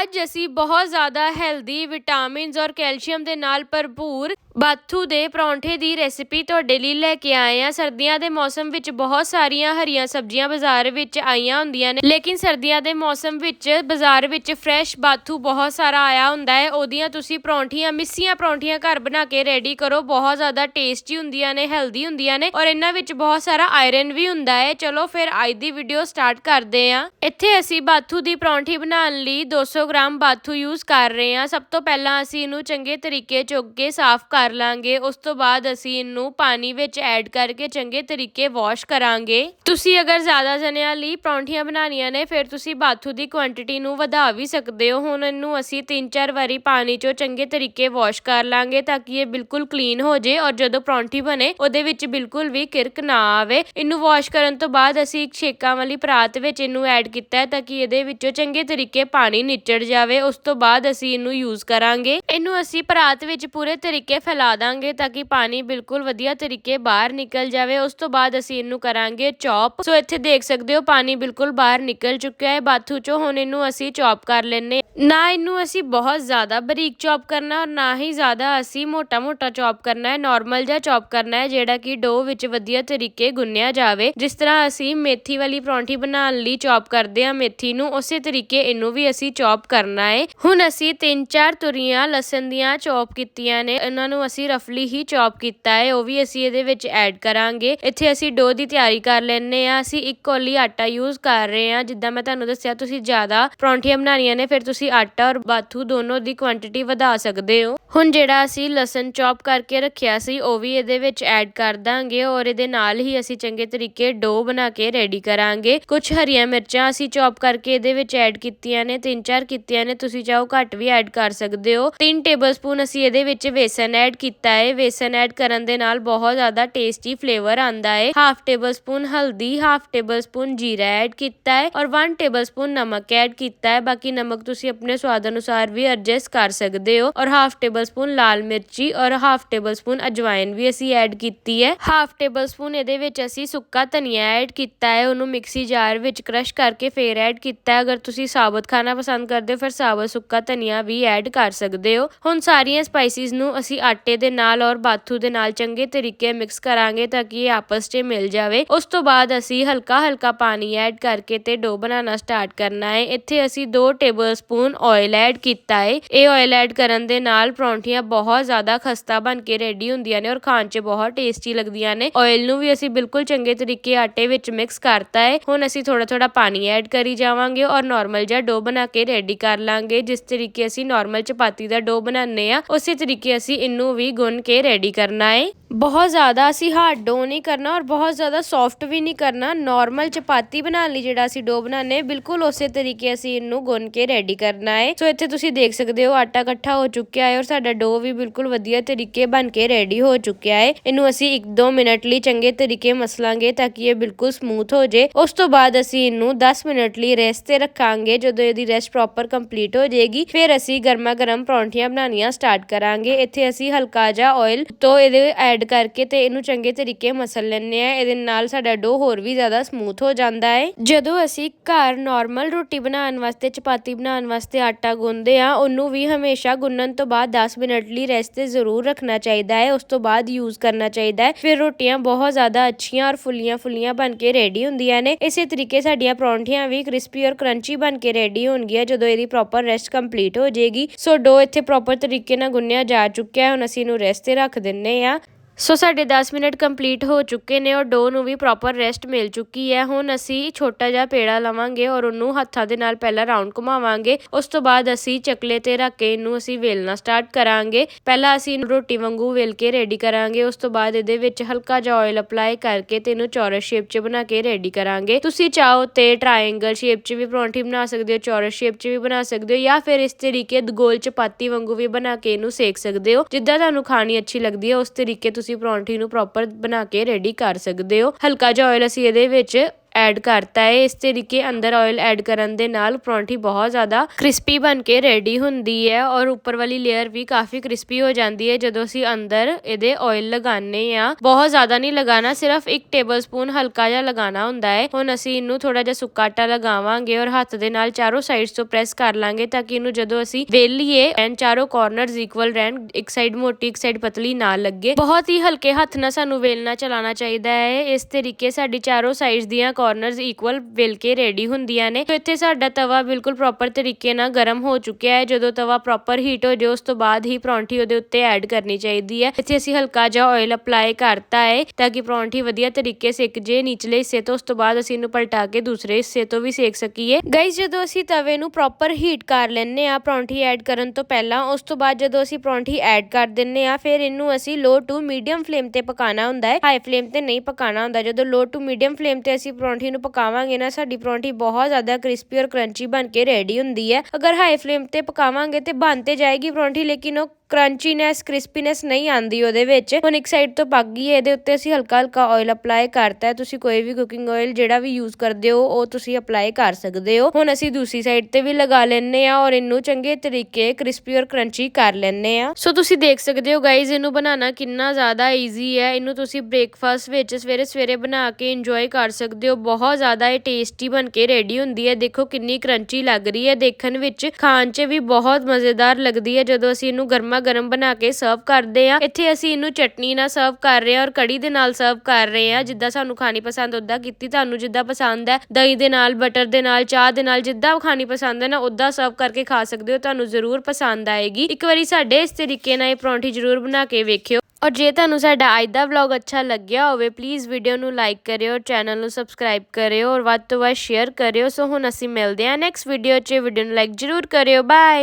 ਅੱਜ ਅਸੀਂ ਬਹੁਤ ਜ਼ਿਆਦਾ ਹੈਲਦੀ ਵਿਟਾਮਿਨਸ ਔਰ ਕੈਲਸ਼ੀਅਮ ਦੇ ਨਾਲ ਭਰਪੂਰ ਬਾਥੂ ਦੇ ਪਰੌਂਠੇ ਦੀ ਰੈਸਿਪੀ ਤੁਹਾਡੇ ਲਈ ਲੈ ਕੇ ਆਏ ਆ ਸਰਦੀਆਂ ਦੇ ਮੌਸਮ ਵਿੱਚ ਬਹੁਤ ਸਾਰੀਆਂ ਹਰੀਆਂ ਸਬਜ਼ੀਆਂ ਬਾਜ਼ਾਰ ਵਿੱਚ ਆਈਆਂ ਹੁੰਦੀਆਂ ਨੇ। ਲੇਕਿਨ ਸਰਦੀਆਂ ਦੇ ਮੌਸਮ ਵਿੱਚ, ਬਾਜ਼ਾਰ ਵਿੱਚ ਫਰੈਸ਼ ਬਾਥੂ ਬਹੁਤ ਸਾਰਾ ਆਇਆ ਹੁੰਦਾ ਹੈ। ਉਹਦੀਆਂ ਤੁਸੀਂ ਪਰੌਂਠੀਆਂ, ਮਿੱਸੀਆਂ ਪਰੌਂਠੀਆਂ ਘਰ ਬਣਾ ਕੇ ਰੈਡੀ ਕਰੋ। ਬਹੁਤ ਜ਼ਿਆਦਾ ਟੇਸਟੀ ਹੁੰਦੀਆਂ ਨੇ ਹੈਲਦੀ ਹੁੰਦੀਆਂ ਨੇ। ਔਰ ਇਹਨਾਂ ਵਿੱਚ ਬਹੁਤ ਸਾਰਾ ਆਇਰਨ ਵੀ ਹੁੰਦਾ ਹੈ। ਚਲੋ ਫਿਰ ਅੱਜ ਦੀ ਵੀਡੀਓ ਸਟਾਰਟ ਕਰਦੇ ਆ ਇੱਥੇ ਅਸੀਂ ਬਾਥੂ ਦੀ ਪਰੌਂਠੀ ਬਣਾਉਣ ਲਈ 200 ਗ੍ਰਾਮ ਬਾਥੂ ਯੂਜ਼ ਕਰ ਰਹੇ ਹਾਂ। ਸਭ ਤੋਂ ਪਹਿਲਾਂ ਅਸੀਂ ਇਹਨੂੰ ਚੰਗੇ ਤਰੀਕੇ ਚੁੱਕ ਕੇ ਸਾਫ਼ ਕਰ ਲਾਂਗੇ। ਉਸ ਤੋਂ ਬਾਅਦ ਅਸੀਂ ਇਹਨੂੰ ਪਾਣੀ ਵਿੱਚ ਐਡ ਕਰਕੇ ਚੰਗੇ ਤਰੀਕੇ ਵਾਸ਼ ਕਰਾਂਗੇ। ਤੁਸੀਂ ਅਗਰ ਜ਼ਿਆਦਾ ਜਣਿਆਂ ਲਈ ਪਰੌਂਠੀਆਂ ਬਣਾਉਣੀਆਂ ਨੇ, ਫਿਰ ਤੁਸੀਂ ਬਾਥੂ ਦੀ ਕੁਆਂਟੀਟੀ ਨੂੰ ਵਧਾ ਵੀ ਸਕਦੇ ਹੋ। ਹੁਣ ਇਹਨੂੰ ਅਸੀਂ 3-4 ਵਾਰੀ ਪਾਣੀ 'ਚੋਂ ਚੰਗੇ ਤਰੀਕੇ ਵਾਸ਼ ਕਰ ਲਾਂਗੇ ਤਾਂ ਕਿ ਇਹ ਬਿਲਕੁਲ ਕਲੀਨ ਹੋ ਜੇ ਔਰ ਜਦੋਂ ਪਰੌਂਠੀ ਬਣੇ, ਉਹਦੇ ਵਿੱਚ ਬਿਲਕੁਲ ਵੀ ਕਿਰਕ ਨਾ ਆਵੇ। ਇਹਨੂੰ ਵਾਸ਼ ਕਰਨ ਤੋਂ ਬਾਅਦ ਅਸੀਂ ਇੱਕ ਛੇਕਾਂ ਵਾਲੀ ਪਰਾਤ ਵਿੱਚ ਇਹਨੂੰ ਐਡ ਕੀਤਾ ਹੈ ਤਾਂ ਕਿ ਇਹਦੇ ਵਿੱਚੋਂ ਚੰਗੇ ਤਰੀਕੇ ਪਾਣੀ ਨਿਚੜ ਜਾਵੇ। ਉਸ ਤੋਂ ਬਾਅਦ ਅਸੀਂ ਇਹਨੂੰ ਯੂਜ਼ ਕਰਾਂਗੇ। ਇਹਨੂੰ ਅਸੀਂ ਪਰਾਤ ਵਿੱਚ ਪੂਰੇ ਤਰੀਕੇ ਫੈਲਾ ਦਾਂਗੇ ਤਾਂ ਕਿ ਪਾਣੀ ਬਿਲਕੁਲ ਵਧੀਆ ਤਰੀਕੇ ਬਾਹਰ ਨਿਕਲ ਜਾਵੇ। ਉਸ ਤੋਂ ਬਾਅਦ ਅਸੀਂ ਇਹਨੂੰ ਕਰਾਂਗੇ ਚੌਪ। ਸੋ ਇੱਥੇ ਦੇਖ ਸਕਦੇ ਹੋ ਪਾਣੀ ਬਿਲਕੁਲ ਬਾਹਰ ਨਿਕਲ ਚੁੱਕਿਆ ਹੈ। ਬਾਥੂ ਚੋਂ ਹੁਣ ਇਹਨੂੰ ਅਸੀਂ ਚੌਪ ਕਰ ਲੈਨੇ ਨਾ ਇਹਨੂੰ ਅਸੀਂ ਬਹੁਤ ਜ਼ਿਆਦਾ ਬਰੀਕ ਚੌਪ ਕਰਨਾ ਔਰ ਨਾ ਹੀ ਜ਼ਿਆਦਾ ਅਸੀਂ ਮੋਟਾ-ਮੋਟਾ ਚੌਪ ਕਰਨਾ ਹੈ। ਨਾਰਮਲ ਜਿਹਾ ਚੌਪ ਕਰਨਾ ਹੈ ਜਿਹੜਾ ਕਿ ਡੋ ਵਿੱਚ ਵਧੀਆ ਤਰੀਕੇ ਗੁੰਨਿਆ ਜਾਵੇ। ਜਿਸ ਤਰ੍ਹਾਂ ਅਸੀਂ ਮੇਥੀ ਵਾਲੀ ਪਰੌਂਠੀ ਬਣਾਉਣ ਲਈ ਚੌਪ ਕਰਦੇ ਹਾਂ ਮੇਥੀ ਨੂੰ, ਉਸੇ ਤਰੀਕੇ ਇਹਨੂੰ ਵੀ ਅਸੀਂ ਚੌਪ ਕਰਨਾ ਹੈ। ਹੁਣ ਅਸੀਂ 3-4 ਤੁਰੀਆਂ ਲਸਣ ਦੀਆਂ ਚੌਪ ਕੀਤੀਆਂ ਨੇ। ਇਹਨਾਂ ਨੂੰ ਅਸੀਂ ਰਫਲੀ ਹੀ ਚੌਪ ਕੀਤਾ ਹੈ, ਉਹ ਵੀ ਅਸੀਂ ਇਹਦੇ ਵਿੱਚ ਐਡ ਕਰਾਂਗੇ। ਇੱਥੇ ਅਸੀਂ ਡੋ ਦੀ ਤਿਆਰੀ ਕਰ ਲੈਣੇ ਆ ਅਸੀਂ ਇੱਕ ਕੋਲੀ ਆਟਾ ਯੂਜ਼ ਕਰ ਰਹੇ ਹਾਂ। ਜਿੱਦਾਂ ਮੈਂ ਤੁਹਾਨੂੰ ਦੱਸਿਆ, ਤੁਸੀਂ ਜ਼ਿਆਦਾ ਪਰੌਂਠੀਆਂ ਬਣਾਉਣੀਆਂ ਨੇ, ਫਿਰ ਤੁਸੀਂ ਆਟਾ ਔਰ ਬਾਥੂ ਦੋਨੋਂ ਦੀ ਕੁਆਂਟੀਟੀ ਵਧਾ ਸਕਦੇ ਹੋ। ਹੁਣ ਜਿਹੜਾ ਅਸੀਂ ਲਸਣ ਚੌਪ ਕਰਕੇ ਰੱਖਿਆ ਸੀ, ਉਹ ਵੀ ਇਹਦੇ ਵਿੱਚ ਐਡ ਕਰ ਦਾਂਗੇ ਔਰ ਇਹਦੇ ਨਾਲ ਹੀ ਅਸੀਂ ਚੰਗੇ ਤਰੀਕੇ ਡੋ ਬਣਾ ਕੇ ਰੈਡੀ ਕਰਾਂਗੇ। ਕੁਝ ਹਰੀਆਂ ਮਿਰਚਾਂ ਅਸੀਂ ਚੌਪ ਕਰਕੇ ਇਹਦੇ ਵਿੱਚ ਐਡ ਕੀਤੀਆਂ ਨੇ, ਤਿੰਨ ਚਾਰ ਕੀਤੀਆਂ ਨੇ, ਤੁਸੀਂ ਚਾਹੋ ਘੱਟ ਵੀ ਐਡ ਕਰ ਸਕਦੇ ਹੋ। 3 ਟੇਬਲਸਪੂਨ ਅਸੀਂ ਇਹਦੇ ਵਿੱਚ ਵੇਸਨ ਐਡ ਕੀਤਾ ਹੈ ਵੇਸਨ ਐਡ ਕਰਨ ਦੇ ਨਾਲ ਬਹੁਤ ਜ਼ਿਆਦਾ ਟੇਸਟੀ ਫਲੇਵਰ ਆਂਦਾ ਹੈ ਹਾਫ ਟੇਬਲਸਪੂਨ ਹਲਦੀ, ਹਾਫ ਟੇਬਲਸਪੂਨ ਜੀਰਾ ਐਡ ਕੀਤਾ ਹੈ ਔਰ 1 ਟੇਬਲਸਪੂਨ ਨਮਕ ਐਡ ਕੀਤਾ ਹੈ ਬਾਕੀ ਨਮਕ ਤੁਸੀਂ ਆਪਣੇ ਸਵਾਦ ਅਨੁਸਾਰ ਵੀ ਐਡਜਸਟ ਕਰ ਸਕਦੇ ਹੋ ਔਰ ਹਾਫ ਟੇਬਲਸਪੂਨ ਲਾਲ ਮਿਰਚੀ ਔਰ ਹਾਫ ਟੇਬਲਸਪੂਨ ਅਜਵਾਇਨ ਵੀ ਅਸੀਂ ਐਡ ਕੀਤੀ ਹੈ ਹਾਫ ਟੇਬਲ ਸਪੂਨ ਇਹਦੇ ਵਿੱਚ ਅਸੀਂ ਸੁੱਕਾ ਧਨੀਆ ਐਡ ਕੀਤਾ ਹੈ ਉਹਨੂੰ ਮਿਕਸੀ ਜਾਰ ਵਿੱਚ ਕ੍ਰਸ਼ ਕਰਕੇ ਫੇਰ ਐਡ ਕੀਤਾ ਹੈ ਅਗਰ ਤੁਸੀਂ ਸਾਬਤ ਖਾਣਾ ਪਸੰਦ ਕਰਦੇ ਹੋ, ਫਿਰ ਸਾਬਤ ਸੁੱਕਾ ਧਨੀਆ ਵੀ ਐਡ ਕਰ ਸਕਦੇ ਹੋ। ਹੁਣ ਸਾਰੀਆਂ ਸਪਾਈਸਿਸ ਨੂੰ ਅਸੀਂ ਆਟੇ ਦੇ ਨਾਲ ਔਰ ਬਾਥੂ ਦੇ ਨਾਲ ਚੰਗੇ ਤਰੀਕੇ ਮਿਕਸ ਕਰਾਂਗੇ ਤਾਂ ਕਿ ਇਹ ਆਪਸ 'ਚ ਮਿਲ ਜਾਵੇ। ਉਸ ਤੋਂ ਬਾਅਦ ਅਸੀਂ ਹਲਕਾ ਹਲਕਾ ਪਾਣੀ ਐਡ ਕਰਕੇ ਤੇ ਡੋ ਬਣਾਉਣਾ ਸਟਾਰਟ ਕਰਨਾ ਹੈ। ਇੱਥੇ ਅਸੀਂ 2 ਟੇਬਲਸਪੂਨ ਆਇਲ ਐਡ ਕੀਤਾ ਹੈ। ਇਹ ਆਇਲ ਐਡ ਕਰਨ ਦੇ ਨਾਲ ਪਰੌਂਠੀਆਂ ਬਹੁਤ ਜ਼ਿਆਦਾ ਖਸਤਾ ਬਣ ਕੇ ਰੈਡੀ ਹੁੰਦੀਆਂ ਨੇ ਔਰ ਖਾਣ 'ਚ ਬਹੁਤ ਟੇਸਟੀ ਲੱਗਦੀਆਂ ਨੇ। ਆਇਲ ਨੂੰ ਵੀ ਅਸੀਂ ਬਿਲਕੁਲ ਚੰਗੇ ਤਰੀਕੇ ਆਟੇ ਵਿੱਚ ਮਿਕਸ ਕਰਤਾ ਹੈ। ਹੁਣ ਅਸੀਂ ਥੋੜਾ ਥੋੜਾ ਪਾਣੀ ਐਡ ਕਰੀ ਜਾਵਾਂਗੇ ਔਰ ਨਾਰਮਲ ਜਿਹਾ ਡੋ ਬਣਾ ਕੇ ਰੈਡੀ ਕਰ ਲਾਂਗੇ। ਜਿਸ ਤਰੀਕੇ ਅਸੀਂ ਨਾਰਮਲ ਚਪਾਤੀ ਦਾ ਡੋ ਬਣਾਉਂਦੇ ਆ ਉਸੇ ਤਰੀਕੇ ਅਸੀਂ ਇਹਨੂੰ ਵੀ ਗੁੰਨ ਕੇ ਰੈਡੀ ਕਰਨਾ ਹੈ ਬਹੁਤ ਜ਼ਿਆਦਾ ਅਸੀਂ ਹਾਰਡ ਡੋ ਨਹੀਂ ਕਰਨਾ ਔਰ ਬਹੁਤ ਜ਼ਿਆਦਾ ਸੌਫਟ ਵੀ ਨਹੀਂ ਕਰਨਾ। ਨਾਰਮਲ ਚਪਾਤੀ ਬਣਾਉਣ ਲਈ ਜਿਹੜਾ ਅਸੀਂ ਡੋ ਬਣਾਉਂਦੇ ਬਿਲਕੁਲ ਉਸੇ ਤਰੀਕੇ ਅਸੀਂ ਇਹਨੂੰ ਗੁੰਨ ਕੇ ਰੈਡੀ ਕਰਨਾ ਹੈ। ਸੋ ਇੱਥੇ ਤੁਸੀਂ ਦੇਖ ਸਕਦੇ ਹੋ ਆਟਾ ਇਕੱਠਾ ਹੋ ਚੁੱਕਿਆ ਹੈ ਔਰ ਸਾਡਾ ਡੋ ਵੀ ਬਿਲਕੁਲ ਵਧੀਆ ਤਰੀਕੇ ਬਣ ਕੇ ਰੈਡੀ ਹੋ ਚੁੱਕਿਆ ਹੈ। ਇਹਨੂੰ ਅਸੀਂ 1-2 ਮਿੰਟ ਲਈ ਚੰਗੇ ਤਰੀਕੇ ਮਸਲਾਂਗੇ ਤਾਂ ਕਿ ਇਹ ਬਿਲਕੁਲ ਸਮੂਥ ਹੋ ਜੇ। ਉਸ ਤੋਂ ਬਾਅਦ ਅਸੀਂ ਇਹਨੂੰ 10 ਮਿੰਟ ਲਈ ਰੈਸਟ ਤੇ ਰੱਖਾਂਗੇ। ਜਦੋਂ ਇਹਦੀ ਰੈਸਟ ਪ੍ਰੋਪਰ ਕੰਪਲੀਟ ਹੋ ਜਾਏਗੀ, ਫਿਰ ਅਸੀਂ ਗਰਮਾ ਗਰਮ ਪਰੌਂਠੀਆਂ ਬਣਾਉਣੀਆਂ ਸਟਾਰਟ ਕਰਾਂਗੇ। ਇੱਥੇ ਅਸੀਂ ਹਲਕਾ ਜਿਹਾ ਆਇਲ ਤੋਂ ਇਹਦੇ ਐਡ ਐਡ ਕਰਕੇ ਤੇ ਇਹਨੂੰ ਚੰਗੇ ਤਰੀਕੇ ਮਸਲ ਲੈਣੇ ਆ ਇਹਦੇ ਨਾਲ ਸਾਡਾ ਡੋ ਹੋਰ ਵੀ ਜ਼ਿਆਦਾ ਸਮੂਥ ਹੋ ਜਾਂਦਾ ਹੈ। ਜਦੋਂ ਅਸੀਂ ਘਰ ਨਾਰਮਲ ਰੋਟੀ ਬਣਾਉਣ ਵਾਸਤੇ, ਚਪਾਤੀ ਬਣਾਉਣ ਵਾਸਤੇ ਆਟਾ ਗੁੰਨਦੇ ਆ ਉਹਨੂੰ ਵੀ ਹਮੇਸ਼ਾ ਗੁੰਨਣ ਤੋਂ ਬਾਅਦ 10 ਮਿੰਟ ਲਈ ਰੈਸਟ ਤੇ ਜ਼ਰੂਰ ਰੱਖਣਾ ਚਾਹੀਦਾ ਹੈ। ਉਸ ਤੋਂ ਬਾਅਦ ਯੂਜ਼ ਕਰਨਾ ਚਾਹੀਦਾ ਹੈ। ਫਿਰ ਰੋਟੀਆਂ ਬਹੁਤ ਜ਼ਿਆਦਾ ਅੱਛੀਆਂ ਔਰ ਫੁੱਲੀਆਂ ਫੁੱਲੀਆਂ ਬਣ ਕੇ ਰੈਡੀ ਹੁੰਦੀਆਂ ਨੇ। ਇਸੇ ਤਰੀਕੇ ਸਾਡੀਆਂ ਪਰੌਂਠੀਆਂ ਵੀ ਕ੍ਰਿਸਪੀ ਔਰ ਕਰੰਚੀ ਬਣ ਕੇ ਰੈਡੀ ਹੋਣਗੀਆਂ ਜਦੋਂ ਇਹਦੀ ਪ੍ਰੋਪਰ ਰੈਸਟ ਕੰਪਲੀਟ ਹੋ ਜਾਏਗੀ। ਸੋ ਡੋ ਇੱਥੇ ਪ੍ਰੋਪਰ ਤਰੀਕੇ ਨਾਲ ਗੁੰਨਿਆ ਜਾ ਚੁੱਕਿਆ ਹੁਣ ਅਸੀਂ ਇਹਨੂੰ ਰੈਸਟ ਤੇ ਰੱਖ ਦਿੰਨੇ ਆ ਸੋ ਸਾਡੇ 10 ਮਿੰਟ ਕੰਪਲੀਟ ਹੋ ਚੁੱਕੇ ਨੇ ਔਰ ਡੋ ਨੂੰ ਵੀ ਪ੍ਰੋਪਰ ਰੈਸਟ ਮਿਲ ਚੁੱਕੀ ਹੈ। ਹੁਣ ਅਸੀਂ ਛੋਟਾ ਜਿਹਾ ਪੇੜਾ ਲਵਾਂਗੇ ਔਰ ਉਹਨੂੰ ਹੱਥਾਂ ਦੇ ਨਾਲ ਪਹਿਲਾਂ ਰਾਉਂਡ ਘੁਮਾਵਾਂਗੇ। ਉਸ ਤੋਂ ਬਾਅਦ ਅਸੀਂ ਚਕਲੇ ਤੇ ਰੱਖ ਕੇ ਇਹਨੂੰ ਅਸੀਂ ਵੇਲਣਾ ਸਟਾਰਟ ਕਰਾਂਗੇ। ਪਹਿਲਾਂ ਅਸੀਂ ਇਹਨੂੰ ਰੋਟੀ ਵਾਂਗੂ ਵੇਲ ਕੇ ਰੈਡੀ ਕਰਾਂਗੇ। ਉਸ ਤੋਂ ਬਾਅਦ ਇਹਦੇ ਵਿੱਚ ਹਲਕਾ ਜਿਹਾ ਆਇਲ ਅਪਲਾਈ ਕਰਕੇ ਤੇ ਇਹਨੂੰ ਚੌਰਸ ਸ਼ੇਪ 'ਚ ਬਣਾ ਕੇ ਰੈਡੀ ਕਰਾਂਗੇ। ਤੁਸੀਂ ਚਾਹੋ ਤੇ ਟ੍ਰਾਇੰਗਲ ਸ਼ੇਪ 'ਚ ਵੀ ਪਰੌਂਠੀ ਬਣਾ ਸਕਦੇ ਹੋ, ਚੌਰਸ ਸ਼ੇਪ 'ਚ ਵੀ ਬਣਾ ਸਕਦੇ ਹੋ ਜਾਂ ਫਿਰ ਇਸ ਤਰੀਕੇ ਗੋਲ ਚਪਾਤੀ ਵਾਂਗੂ ਵੀ ਬਣਾ ਕੇ ਇਹਨੂੰ ਸੇਕ ਸਕਦੇ ਹੋ। ਜਿੱਦਾਂ ਤੁਹਾਨੂੰ ਖਾਣੀ ਅੱਛੀ ਲੱਗਦੀ ਹੈ, ਉਸ ਤਰੀਕੇ ਤੁਸੀਂ ਤੁਸੀਂ ਪਰੌਂਠੀ ਨੂੰ ਪ੍ਰੋਪਰ ਬਣਾ ਕੇ ਰੈਡੀ ਕਰ ਸਕਦੇ ਹੋ। ਹਲਕਾ ਜਿਹਾ ਆਇਲ ਅਸੀਂ ਇਹਦੇ ਵਿੱਚ ਐਡ ਕਰਤਾ ਹੈ। ਇਸ ਤਰੀਕੇ ਅੰਦਰ ਆਇਲ ਐਡ ਕਰਨ ਦੇ ਨਾਲ ਪਰੌਂਠੀ ਬਹੁਤ ਜ਼ਿਆਦਾ ਕ੍ਰਿਸਪੀ ਬਣ ਕੇ ਰੈਡੀ ਹੁੰਦੀ ਹੈ ਔਰ ਉੱਪਰ ਵਾਲੀ ਲੇਅਰ ਵੀ ਕਾਫੀ ਕ੍ਰਿਸਪੀ ਹੋ ਜਾਂਦੀ ਹੈ। ਜਦੋਂ ਅਸੀਂ ਅੰਦਰ ਇਹਦੇ ਆਇਲ ਲਗਾਉਂਦੇ ਆ ਬਹੁਤ ਜ਼ਿਆਦਾ ਨਹੀਂ ਲਗਾਣਾ ਸਿਰਫ 1 ਟੇਬਲ ਸਪੂਨ ਹਲਕਾ ਜਿਹਾ ਲਗਾਣਾ ਹੁੰਦਾ ਹੈ। ਹੁਣ ਅਸੀਂ ਇਹਨੂੰ ਥੋੜਾ ਜਿਹਾ ਸੁੱਕਾ ਆਟਾ ਲਗਾਵਾਂਗੇ ਔਰ ਹੱਥ ਦੇ ਨਾਲ ਚਾਰੋਂ ਸਾਈਡਸ ਤੋਂ ਪ੍ਰੈਸ ਕਰ ਲਾਂਗੇ ਤਾਂ ਕਿ ਇਹਨੂੰ ਜਦੋਂ ਅਸੀਂ ਵੇਲੀਏ ਐਂਡ ਚਾਰੋਂ ਕਾਰਨਰਸ ਇਕੁਅਲ ਰਹਿਣ, ਇੱਕ ਸਾਈਡ ਮੋਟੀ, ਇੱਕ ਸਾਈਡ ਪਤਲੀ ਨਾ ਲੱਗੇ। ਬਹੁਤ ਹੀ ਹਲਕੇ ਹੱਥ ਨਾਲ ਸਾਨੂੰ ਵੇਲਣਾ, ਚਲਾਉਣਾ ਚਾਹੀਦਾ ਹੈ। ਇਸ ਤਰੀਕੇ ਸਾਡੀ ਚਾਰੋਂ ਸਾਈਡਸ ਦੀਆਂ ਕਾਰਨਰਸ ਇਕੁਅਲ ਵੇਲ ਕੇ ਰੈਡੀ ਹੁੰਦੀਆਂ ਨੇ। ਤੇ ਇੱਥੇ ਸਾਡਾ ਤਵਾ ਬਿਲਕੁਲ ਪ੍ਰੋਪਰ ਤਰੀਕੇ ਨਾਲ ਗਰਮ ਹੋ ਚੁੱਕਿਆ ਹੈ। ਜਦੋਂ ਤਵਾ ਪ੍ਰੋਪਰ ਹੀਟ ਹੋ ਜਾਏ, ਉਸ ਤੋਂ ਬਾਅਦ ਹੀ ਪਰੌਂਠੀ ਉਹਦੇ ਉੱਤੇ ਐਡ ਕਰਨੀ ਚਾਹੀਦੀ ਹੈ। ਇੱਥੇ ਅਸੀਂ ਹਲਕਾ ਜਿਹਾ ਆਇਲ ਅਪਲਾਈ ਕਰਤਾ ਹੈ ਤਾਂ ਕਿ ਪਰੌਂਠੀ ਵਧੀਆ ਤਰੀਕੇ ਸੇਕ ਜੇ ਨਿਚਲੇ ਹਿੱਸੇ ਤੋਂ, ਉਸ ਤੋਂ ਬਾਅਦ ਅਸੀਂ ਇਹਨੂੰ ਪਲਟਾ ਕੇ ਦੂਸਰੇ ਹਿੱਸੇ ਤੋਂ ਵੀ ਸੇਕ ਸਕੀਏ। ਗਾਇਸ ਜਦੋਂ ਅਸੀਂ ਤਵੇ ਨੂੰ ਪ੍ਰੋਪਰ ਹੀਟ ਕਰ ਲੈਂਦੇ ਆ ਪਰੌਂਠੀ ਐਡ ਕਰਨ ਤੋਂ ਪਹਿਲਾਂ, ਉਸ ਤੋਂ ਬਾਅਦ ਜਦੋਂ ਅਸੀਂ ਪਰੌਂਠੀ ਐਡ ਕਰ ਦਿੰਨੇ ਆ ਫਿਰ ਇਹਨੂੰ ਅਸੀਂ ਲੋ ਟੂ ਮੀਡੀਅਮ ਫਲੇਮ ਤੇ ਪਕਾਉਣਾ ਹੁੰਦਾ ਹੈ। ਹਾਈ ਫਲੇਮ ਤੇ ਨਹੀਂ ਪਕਾਉਣਾ ਹੁੰਦਾ। ਜਦੋਂ ਲੋ ਟੂ ਮੀਡੀਅਮ ਫਲੇਮ ਤੇ ਅਸੀਂ ਪਰੌਂਠੀ ਨੂੰ ਪਕਾਵਾਂਗੇ ਨਾ, ਸਾਡੀ ਪਰੌਂਠੀ ਬਹੁਤ ਜ਼ਿਆਦਾ ਕ੍ਰਿਸਪੀ ਔਰ ਕਰੰਚੀ ਬਣ ਕੇ ਰੈਡੀ ਹੁੰਦੀ ਹੈ। ਅਗਰ ਹਾਈ ਫਲੇਮ ਤੇ ਪਕਾਵਾਂਗੇ ਤੇ ਬਣ ਤੇ ਜਾਏਗੀ ਪਰੌਂਠੀ, ਲੇਕਿਨ ਉਹ ਕਰੰਚੀਨੈਸ ਕ੍ਰਿਸਪੀਨੈਸ ਨਹੀਂ ਆਂਦੀ ਉਹਦੇ ਵਿੱਚ। ਹੁਣ ਇੱਕ ਸਾਈਡ ਤੋਂ ਪੱਕ ਗਈ ਹੈ, ਇਹਦੇ ਉੱਤੇ ਅਸੀਂ ਹਲਕਾ ਹਲਕਾ ਆਇਲ ਅਪਲਾਈ ਕਰਤਾ ਤੁਸੀਂ ਕੋਈ ਵੀ ਕੁਕਿੰਗ ਆਇਲ ਜਿਹੜਾ ਵੀ ਯੂਜ਼ ਕਰਦੇ ਹੋ, ਉਹ ਤੁਸੀਂ ਅਪਲਾਈ ਕਰ ਸਕਦੇ ਹੋ। ਹੁਣ ਅਸੀਂ ਦੂਸਰੀ ਸਾਈਡ ਤੇ ਵੀ ਲਗਾ ਲੈਣੇ ਆ ਔਰ ਇਹਨੂੰ ਚੰਗੇ ਤਰੀਕੇ ਕ੍ਰਿਸਪੀ ਔਰ ਕਰੰਚੀ ਕਰ ਲੈਣੇ ਆ ਸੋ ਤੁਸੀਂ ਦੇਖ ਸਕਦੇ ਹੋ ਗਾਇਜ਼ ਇਹਨੂੰ ਬਣਾਉਣਾ ਕਿੰਨਾ ਜ਼ਿਆਦਾ ਈਜ਼ੀ ਹੈ। ਇਹਨੂੰ ਤੁਸੀਂ ਬ੍ਰੇਕਫਾਸਟ ਵਿੱਚ ਸਵੇਰੇ ਸਵੇਰੇ ਬਣਾ ਕੇ ਇੰਜੋਏ ਕਰ ਸਕਦੇ ਹੋ। ਬਹੁਤ ਜ਼ਿਆਦਾ ਇਹ ਟੇਸਟੀ ਬਣ ਕੇ ਰੈਡੀ ਹੁੰਦੀ ਹੈ। ਦੇਖੋ ਕਿੰਨੀ ਕਰੰਚੀ ਲੱਗ ਰਹੀ ਹੈ। ਦੇਖਣ ਵਿੱਚ ਖਾਣ 'ਚ ਵੀ ਬਹੁਤ ਮਜ਼ੇਦਾਰ ਲੱਗਦੀ ਹੈ। ਜਦੋਂ ਅਸੀਂ ਇਹਨੂੰ ਗਰਮਾ ਗਰਮ ਬਣਾ ਕੇ ਸਰਵ ਕਰਦੇ ਆ। ਇੱਥੇ ਅਸੀਂ ਇਹਨੂੰ ਚਟਨੀ ਨਾਲ ਸਰਵ ਕਰ ਰਹੇ ਆ ਔਰ ਕੜੀ ਦੇ ਨਾਲ ਸਰਵ ਕਰ ਰਹੇ ਆ। ਜਿੱਦਾਂ ਸਾਨੂੰ ਖਾਣੀ ਪਸੰਦ ਉਦਾਂ ਕੀਤੀ, ਤੁਹਾਨੂੰ ਜਿੱਦਾਂ ਪਸੰਦ ਹੈ। ਦਹੀਂ ਦੇ ਨਾਲ ਬਟਰ ਦੇ ਨਾਲ, ਚਾਹ ਦੇ ਨਾਲ, ਜਿੱਦਾਂ ਖਾਣੀ ਪਸੰਦ ਹੈ ਨਾ ਉਦਾਂ ਸਰਵ ਕਰਕੇ ਖਾ ਸਕਦੇ ਹੋ। ਤੁਹਾਨੂੰ ਜ਼ਰੂਰ ਪਸੰਦ ਆਏਗੀ। ਇੱਕ ਵਾਰੀ ਸਾਡੇ ਇਸ ਤਰੀਕੇ ਨਾਲ ਇਹ ਪਰੌਂਠੀ ਜ਼ਰੂਰ ਬਣਾ ਕੇ ਵੇਖਿਓ। ਔਰ ਜੇ ਤੁਹਾਨੂੰ ਸਾਡਾ ਅੱਜ ਦਾ ਵਲੌਗ ਅੱਛਾ ਲੱਗਿਆ ਹੋਵੇ ਪਲੀਜ਼ ਵੀਡੀਓ ਨੂੰ ਲਾਈਕ ਕਰਿਓ ਚੈਨਲ ਨੂੰ ਸਬਸਕ੍ਰਾਈਬ ਕਰਿਓ, ਔਰ ਵੱਧ ਤੋਂ ਵੱਧ ਸ਼ੇਅਰ ਕਰਿਓ। ਸੋ ਹੁਣ ਅਸੀਂ ਮਿਲਦੇ ਹਾਂ ਨੈਕਸਟ ਵੀਡੀਓ 'ਚ। ਵੀਡੀਓ ਨੂੰ ਲਾਈਕ ਜ਼ਰੂਰ ਕਰਿਓ। ਬਾਏ